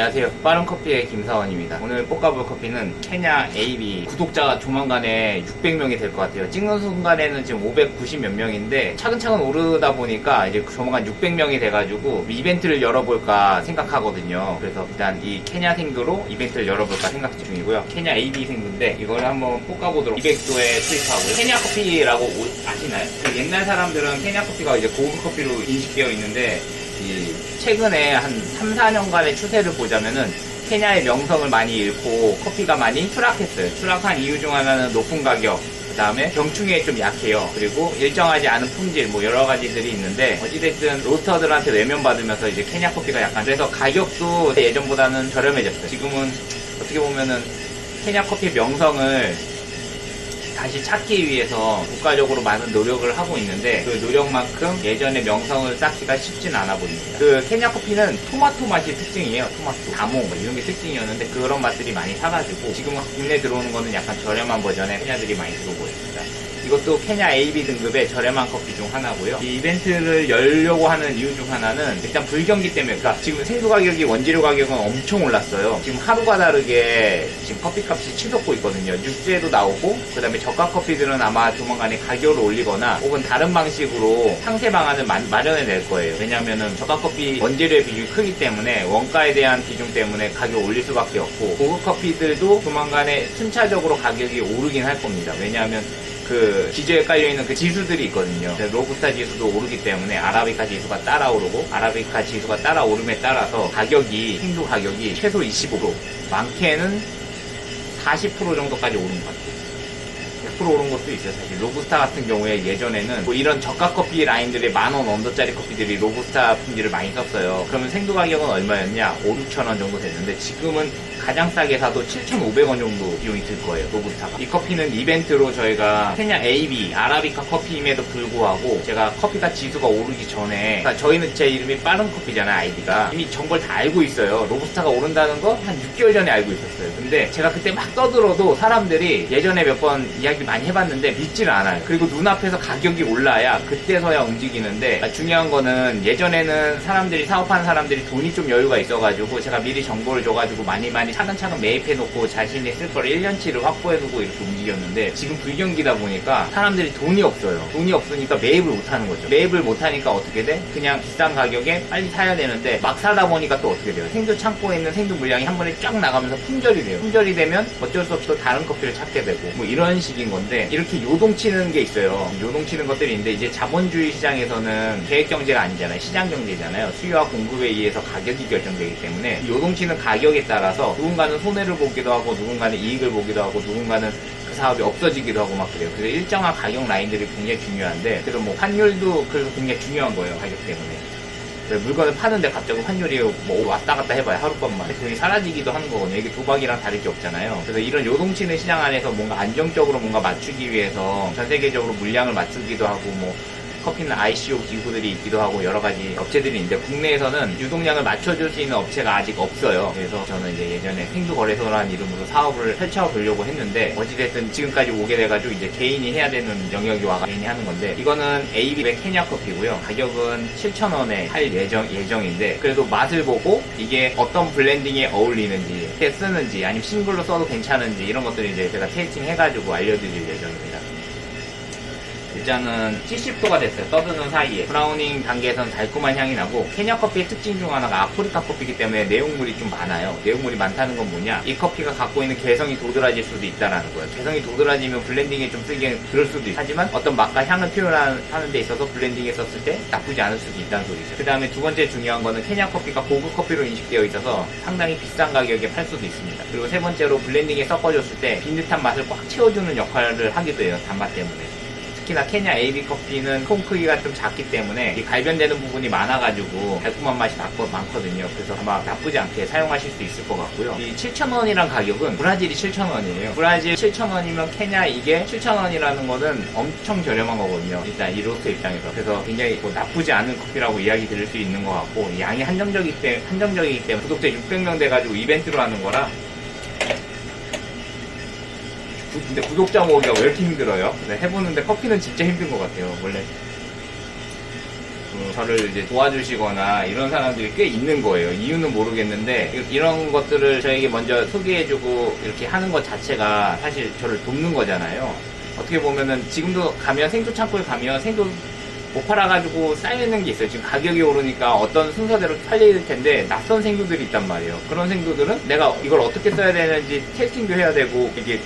안녕하세요. 빠른커피의 김사원입니다. 오늘 뽀까볼 커피는 케냐 AB 구독자가 조만간에 600명이 될 것 같아요. 찍는 순간에는 지금 590 몇 명인데 차근차근 오르다 보니까 이제 조만간 600명이 돼가지고 이벤트를 열어볼까 생각하거든요. 그래서 일단 이 케냐 생두로 이벤트를 열어볼까 생각 중이고요. 케냐 AB 생두인데 이걸 한번 볶아보도록 200도에 투입하고요. 케냐 커피라고 오- 아시나요? 그 옛날 사람들은 케냐 커피가 이제 고급 커피로 인식되어 있는데 이 최근에 한 3, 4년간의 추세를 보자면은 케냐의 명성을 많이 잃고 커피가 많이 추락했어요. 추락한 이유 중 하나는 높은 가격, 그 다음에 병충해에 좀 약해요. 그리고 일정하지 않은 품질, 뭐 여러 가지들이 있는데 어찌됐든 로스터들한테 외면받으면서 이제 케냐 커피가 약간 그래서 가격도 예전보다는 저렴해졌어요. 지금은 어떻게 보면은 케냐 커피 명성을 다시 찾기 위해서 국가적으로 많은 노력을 하고 있는데 그 노력만큼 예전의 명성을 쌓기가 쉽진 않아 보입니다. 그 케냐 커피는 토마토 맛이 특징이에요. 토마토, 다모 뭐 이런 게 특징이었는데 그런 맛들이 많이 사라지고 지금 국내 들어오는 거는 약간 저렴한 버전의 케냐들이 많이 들어오고 있습니다. 이것도 케냐 AB 등급의 저렴한 커피 중 하나고요. 이 이벤트를 열려고 하는 이유 중 하나는 일단 불경기 때문에 그러니까 지금 생수 가격이 원재료 가격은 엄청 올랐어요. 지금 하루가 다르게 지금 커피 값이 치솟고 있거든요. 뉴스에도 나오고 그다음에 저가 커피들은 아마 조만간에 가격을 올리거나 혹은 다른 방식으로 상세 방안을 마, 마련해 낼 거예요. 왜냐하면은 저가 커피 원재료의 비중이 크기 때문에 원가에 대한 비중 때문에 가격을 올릴 수밖에 없고 고급 커피들도 조만간에 순차적으로 가격이 오르긴 할 겁니다. 왜냐하면 그 기저에 깔려 있는 그 지수들이 있거든요. 로부스타 지수도 오르기 때문에 아라비카 지수가 따라 오르고 아라비카 지수가 따라 오름에 따라서 가격이 hin두 가격이 최소 25% 많게는 40% 정도까지 오른 것 같아요. 100% 오른 것도 있어요 사실. 로부스타 같은 경우에 예전에는 뭐 이런 저가 커피 라인들의 만원 언더짜리 커피들이 로부스타 품질을 많이 썼어요. 그러면 생두 가격은 얼마였냐? 5, 6천 원 정도 됐는데 지금은 가장 싸게 사도 7,500원 정도 비용이 들 거예요 로부스타가. 이 커피는 이벤트로 저희가 케냐 AB 아라비카 커피임에도 불구하고 제가 커피가 지수가 오르기 전에 그러니까 저희는 제 이름이 빠른 커피잖아요 아이디가. 이미 정보를 다 알고 있어요. 로부스타가 오른다는 거 한 6개월 전에 알고 있었어요. 근데 제가 그때 막 떠들어도 사람들이 예전에 몇 번 이야기 많이 해봤는데 믿지를 않아요 그리고 눈앞에서 가격이 올라야 그때서야 움직이는데 아, 중요한 거는 예전에는 사람들이 사업하는 사람들이 돈이 좀 여유가 있어가지고 제가 미리 정보를 줘가지고 많이 많이 차근차근 매입해놓고 자신이 쓸 거를 1년치를 확보해두고 이렇게 움직였는데 지금 불경기다 보니까 사람들이 돈이 없어요 돈이 없으니까 매입을 못하는 거죠 매입을 못하니까 어떻게 돼? 그냥 비싼 가격에 빨리 사야 되는데 막 사다 보니까 또 어떻게 돼요? 생두 창고에 있는 생두 물량이 한 번에 쫙 나가면서 품절이 돼요 품절이 되면 어쩔 수 없이 또 다른 커피를 찾게 되고 뭐 이런 식인 건데 이렇게 요동치는 게 있어요 요동치는 것들이 있는데 이제 자본주의 시장에서는 계획 경제가 아니잖아요 시장 경제잖아요 수요와 공급에 의해서 가격이 결정되기 때문에 요동치는 가격에 따라서 누군가는 손해를 보기도 하고 누군가는 이익을 보기도 하고 누군가는 그 사업이 없어지기도 하고 막 그래요. 그래서 일정한 가격 라인들이 굉장히 중요한데, 그래서 뭐 환율도 그래서 굉장히 중요한 거예요, 가격 때문에. 물건을 파는데 갑자기 환율이 뭐 왔다 갔다 해봐요, 하룻밤만. 돈이 사라지기도 하는 거거든요. 이게 도박이랑 다를 게 없잖아요. 그래서 이런 요동치는 시장 안에서 뭔가 안정적으로 뭔가 맞추기 위해서 전 세계적으로 물량을 맞추기도 하고 뭐 커피는 ICO 기구들이 있기도 하고 여러 가지 업체들이 있는데 국내에서는 유동량을 맞춰줄 수 있는 업체가 아직 없어요. 그래서 저는 이제 예전에 생두거래소라는 이름으로 사업을 펼쳐보려고 했는데 어찌됐든 지금까지 오게 돼가지고 이제 개인이 해야 되는 영역이 와가 개인이 하는 건데 이거는 AB의 케냐 커피고요. 가격은 7,000원에 할 예정, 예정인데 그래도 맛을 보고 이게 어떤 블렌딩에 어울리는지 어떻게 쓰는지 아니면 싱글로 써도 괜찮은지 이런 것들을 이제 제가 테이스팅 해가지고 알려드릴 예정입니다. 일단은 70도가 됐어요. 떠드는 사이에. 브라우닝 단계에서는 달콤한 향이 나고 케냐 커피의 특징 중 하나가 아프리카 커피이기 때문에 내용물이 좀 많아요. 내용물이 많다는 건 뭐냐? 이 커피가 갖고 있는 개성이 도드라질 수도 있다라는 거예요. 개성이 도드라지면 블렌딩에 좀 쓰기엔 그럴 수도 있고 하지만 어떤 맛과 향을 표현하는 데 있어서 블렌딩에 썼을 때 나쁘지 않을 수도 있다는 소리죠. 그 다음에 두 번째 중요한 거는 케냐 커피가 고급 커피로 인식되어 있어서 상당히 비싼 가격에 팔 수도 있습니다. 그리고 세 번째로 블렌딩에 섞어줬을 때 비릿한 맛을 꽉 채워주는 역할을 하기도 해요. 단맛 때문에. 특히나 케냐 AB 커피는 통 크기가 좀 작기 때문에 이 갈변되는 부분이 많아가지고 달콤한 맛이 많거- 많거든요. 그래서 아마 나쁘지 않게 사용하실 수 있을 것 같고요. 이 7,000원이란 가격은 브라질이 7,000원이에요. 브라질 7,000원이면 케냐 이게 7,000원이라는 거는 엄청 저렴한 거거든요. 일단 이 로스터 입장에서. 그래서 굉장히 뭐 나쁘지 않은 커피라고 이야기 드릴 수 있는 것 같고 양이 한정적이기 때문에, 한정적이기 때문에 구독자 600명 돼가지고 이벤트로 하는 거라 구- 근데 구독자 모으기가 왜 이렇게 힘들어요? 네, 해보는데 커피는 진짜 힘든 것 같아요, 원래. 어, 저를 이제 도와주시거나 이런 사람들이 꽤 있는 거예요. 이유는 모르겠는데 이- 이런 것들을 저에게 먼저 소개해주고 이렇게 하는 것 자체가 사실 저를 돕는 거잖아요. 어떻게 보면은 지금도 가면 생도 창고에 가면 생도 못 팔아가지고 쌓여있는 게 있어요. 지금 가격이 오르니까 어떤 순서대로 팔릴 텐데 낯선 생도들이 있단 말이에요. 그런 생도들은 내가 이걸 어떻게 써야 되는지 테스팅도 해야 되고 이게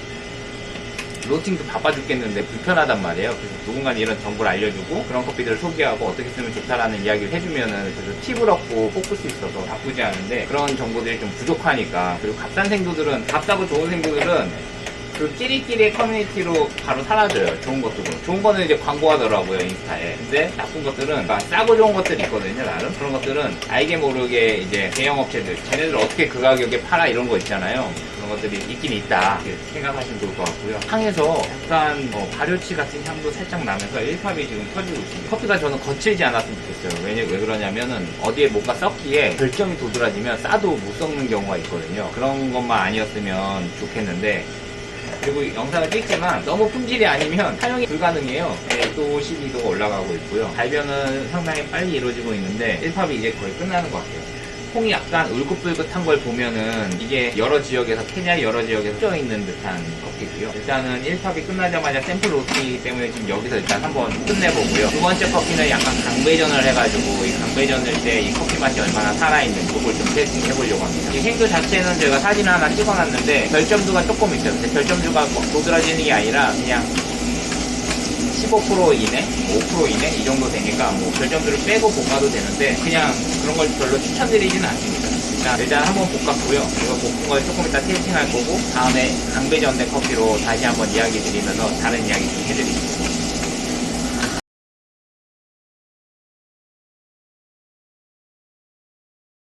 로팅도 바빠 죽겠는데 불편하단 말이에요. 그래서 누군가 이런 정보를 알려주고 그런 커피들을 소개하고 어떻게 쓰면 좋다라는 이야기를 해주면은 그래서 팁을 얻고 뽑을 수 있어서 나쁘지 않은데 그런 정보들이 좀 부족하니까 그리고 값싼 생도들은 값싸고 좋은 생도들은 그 끼리끼리의 커뮤니티로 바로 사라져요. 좋은 것들은. 좋은 거는 이제 광고하더라고요, 인스타에. 근데 나쁜 것들은, 그러니까 싸고 좋은 것들이 있거든요, 나름. 그런 것들은 알게 모르게 이제 대형 업체들, 쟤네들 어떻게 그 가격에 팔아 이런 거 있잖아요. 것들이 있긴 있다. 생각하시면 좋을 것 같고요. 향에서 약간 뭐 발효치 같은 향도 살짝 나면서 일팝이 지금 터지고 있습니다. 커피가 저는 거칠지 않았으면 좋겠어요. 왜냐, 왜 그러냐면은 어디에 뭔가 썩기에 결점이 도드라지면 싸도 못 썩는 경우가 있거든요. 그런 것만 아니었으면 좋겠는데 그리고 영상을 찍지만 너무 품질이 아니면 사용이 불가능해요. 네, 또 12도가 올라가고 있고요. 발변은 상당히 빨리 이루어지고 있는데 1팝이 이제 거의 끝나는 것 같아요. 콩이 약간 울긋불긋한 걸 보면은 이게 여러 지역에서 케냐 여러 지역에서 쪄 있는 듯한 커피고요. 일단은 1팝이 끝나자마자 샘플 로스팅이기 때문에 지금 여기서 일단 한번 끝내보고요. 두 번째 커피는 약간 강배전을 해가지고 이 강배전을 때이 커피 맛이 얼마나 살아있는 그걸 좀 테스팅 해보려고 합니다. 이 생두 자체는 제가 사진 하나 찍어놨는데 결점도가 조금 있어요. 결점도가 뭐 도드라지는 게 아니라 그냥 15% 이내, 5% 이내 이 정도 되니까 뭐 결점들을 빼고 볶아도 되는데 그냥 그런 걸 별로 추천드리지는 않습니다. 일단, 일단 한번 볶았고요. 이거 볶은 걸 조금 이따 테이스팅할 거고 다음에 강배전된 커피로 다시 한번 이야기 드리면서 다른 이야기 좀 해드릴게요.